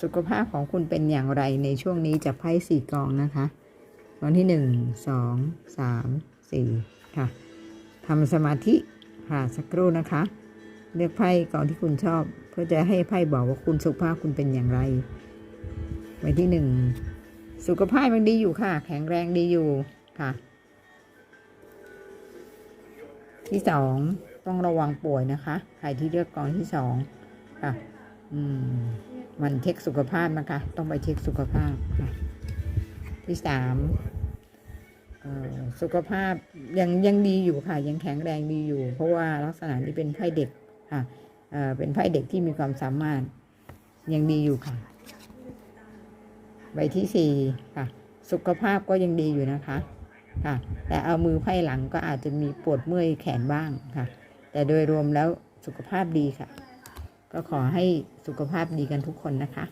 สุขภาพของคุณเป็นอย่างไรในช่วงนี้จากไพ่สี่กองนะคะกองที่หนึ่งสองสามสี่ค่ะทำสมาธิค่ะสักครู่นะคะ เลือกไพ่กองที่คุณชอบ เพื่อจะให้ไพ่บอกว่าคุณสุขภาพคุณเป็นอย่างไรใบที่หนึ่งสุขภาพยังดีอยู่ค่ะ แข็งแรงดีอยู่ค่ะ ที่สองต้องระวังป่วยนะคะ ใครที่เลือกกองที่สองค่ะ อืม มันเช็คสุขภาพนะคะ ต้องไปเช็คสุขภาพค่ะที่สามสุขภาพยังยังดีอยู่ค่ะ ยังแข็งแรงดีอยู่ เพราะว่าลักษณะนี้เป็นไพ่เด็กค่ะเเป็นไพ่เด็กที่มีความสามารถยังดีอยู่ค่ะ ใบที่สี่ค่ะ สุขภาพก็ยังดีอยู่นะคะค่ะแต่เอามือไพ่หลังก็อาจจะมีปวดเมื่อยแขนบ้างค่ะ แต่โดยรวมแล้วสุขภาพดีค่ะ ก็ขอให้สุขภาพดีกันทุกคนนะคะ